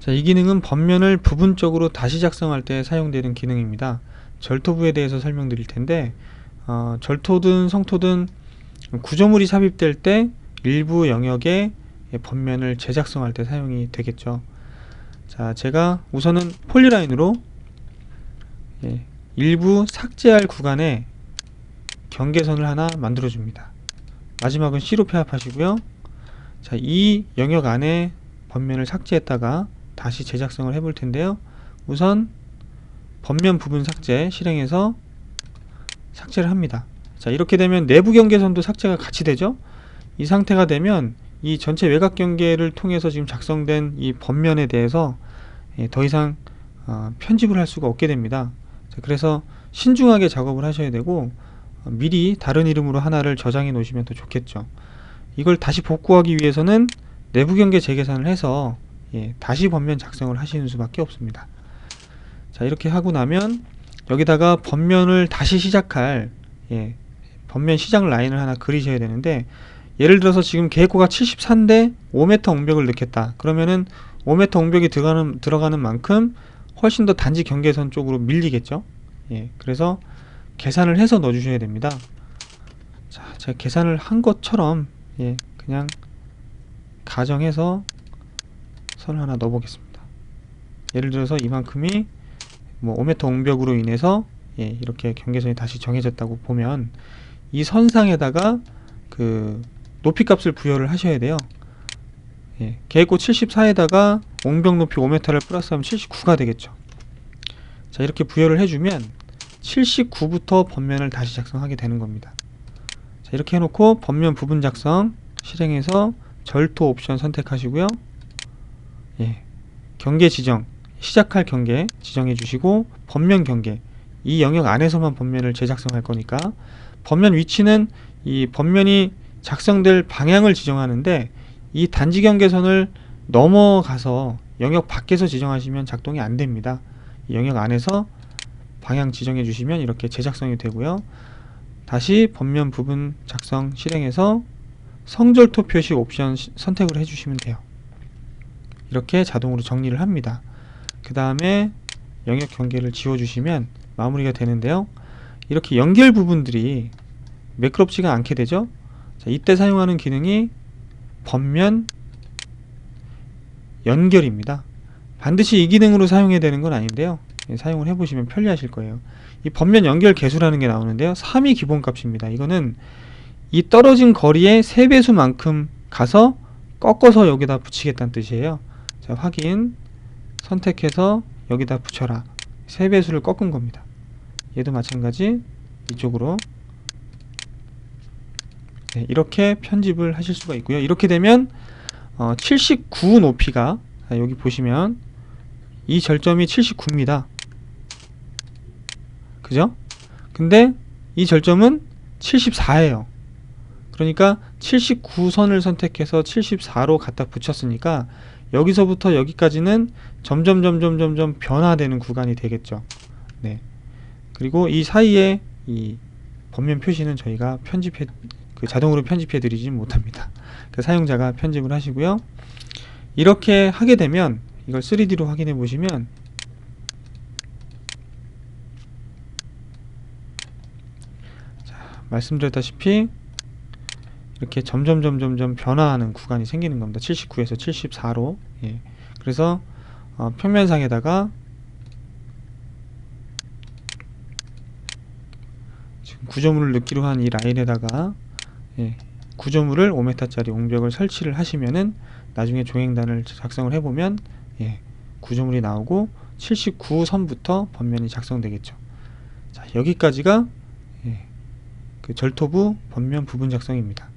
자, 이 기능은 번면을 부분적으로 다시 작성할 때 사용되는 기능입니다. 절토부에 대해서 설명드릴 텐데 어, 절토든 성토든 구조물이 삽입될 때 일부 영역의 번면을 재작성할 때 사용이 되겠죠. 자, 제가 우선은 폴리라인으로 예, 일부 삭제할 구간에 경계선을 하나 만들어 줍니다. 마지막은 C로 폐합하시고요. 자, 이 영역 안에 번면을 삭제했다가 다시 재작성을 해볼 텐데요. 우선 번면 부분 삭제 실행해서 삭제를 합니다. 자, 이렇게 되면 내부 경계선도 삭제가 같이 되죠. 이 상태가 되면 이 전체 외곽 경계를 통해서 지금 작성된 이 번면에 대해서 예, 더 이상 어, 편집을 할 수가 없게 됩니다. 자, 그래서 신중하게 작업을 하셔야 되고 어, 미리 다른 이름으로 하나를 저장해 놓으시면 더 좋겠죠. 이걸 다시 복구하기 위해서는 내부 경계 재계산을 해서 예, 다시 번면 작성을 하시는 수밖에 없습니다. 자 이렇게 하고 나면 여기다가 번면을 다시 시작할 예, 번면 시작 라인을 하나 그리셔야 되는데 예를 들어서 지금 계획고가 74인데 5m 옹벽을 넣겠다. 그러면은 5m 옹벽이 들어가는 들어가는 만큼 훨씬 더 단지 경계선 쪽으로 밀리겠죠. 예, 그래서 계산을 해서 넣어주셔야 됩니다. 자, 제가 계산을 한 것처럼 예, 그냥 가정해서 선을 하나 넣어보겠습니다. 예를 들어서 이만큼이 뭐 5m 옹벽으로 인해서 예, 이렇게 경계선이 다시 정해졌다고 보면 이 선상에다가 그 높이 값을 부여를 하셔야 돼요. 예, 계획고 74에다가 옹벽 높이 5m를 플러스하면 79가 되겠죠. 자 이렇게 부여를 해주면 79부터 번면을 다시 작성하게 되는 겁니다. 자 이렇게 해놓고 번면 부분 작성 실행해서 절토 옵션 선택하시고요. 예, 경계 지정 시작할 경계 지정해 주시고 번면 경계 이 영역 안에서만 번면을 재작성할 거니까 번면 위치는 이 번면이 작성될 방향을 지정하는데 이 단지 경계선을 넘어가서 영역 밖에서 지정하시면 작동이 안 됩니다. 이 영역 안에서 방향 지정해 주시면 이렇게 재작성이 되고요. 다시 번면 부분 작성 실행해서 성절토 표시 옵션 시- 선택을 해주시면 돼요. 이렇게 자동으로 정리를 합니다. 그 다음에 영역 경계를 지워주시면 마무리가 되는데요. 이렇게 연결 부분들이 매끄럽지가 않게 되죠. 자, 이때 사용하는 기능이 번면 연결입니다. 반드시 이 기능으로 사용해야 되는 건 아닌데요. 예, 사용을 해보시면 편리하실 거예요. 이 번면 연결 개수라는 게 나오는데요. 3이 기본값입니다. 이거는 이 떨어진 거리의 3배수만큼 가서 꺾어서 여기다 붙이겠다는 뜻이에요. 자, 확인 선택해서 여기다 붙여라. 3배수를 꺾은 겁니다. 얘도 마찬가지 이쪽으로 네, 이렇게 편집을 하실 수가 있고요. 이렇게 되면 어, 79 높이가 자, 여기 보시면 이 절점이 79입니다. 그죠? 근데 이 절점은 74예요. 그러니까 79선을 선택해서 74로 갖다 붙였으니까 여기서부터 여기까지는 점점 점점 점점 변화되는 구간이 되겠죠. 네. 그리고 이 사이에 이 번면 표시는 저희가 편집해 그 자동으로 편집해 드리지 못합니다. 그 사용자가 편집을 하시고요. 이렇게 하게 되면 이걸 3D로 확인해 보시면 자, 말씀드렸다시피 이렇게 점점 점점 점 변화하는 구간이 생기는 겁니다. 79에서 74로. 예. 그래서 어, 평면상에다가 지금 구조물을 넣기로 한 이 라인에다가 예, 구조물을 5m짜리 옹벽을 설치를 하시면은 나중에 종횡단을 작성을 해보면 예, 구조물이 나오고 79선부터 번면이 작성되겠죠. 자 여기까지가 예, 그 절토부 번면 부분 작성입니다.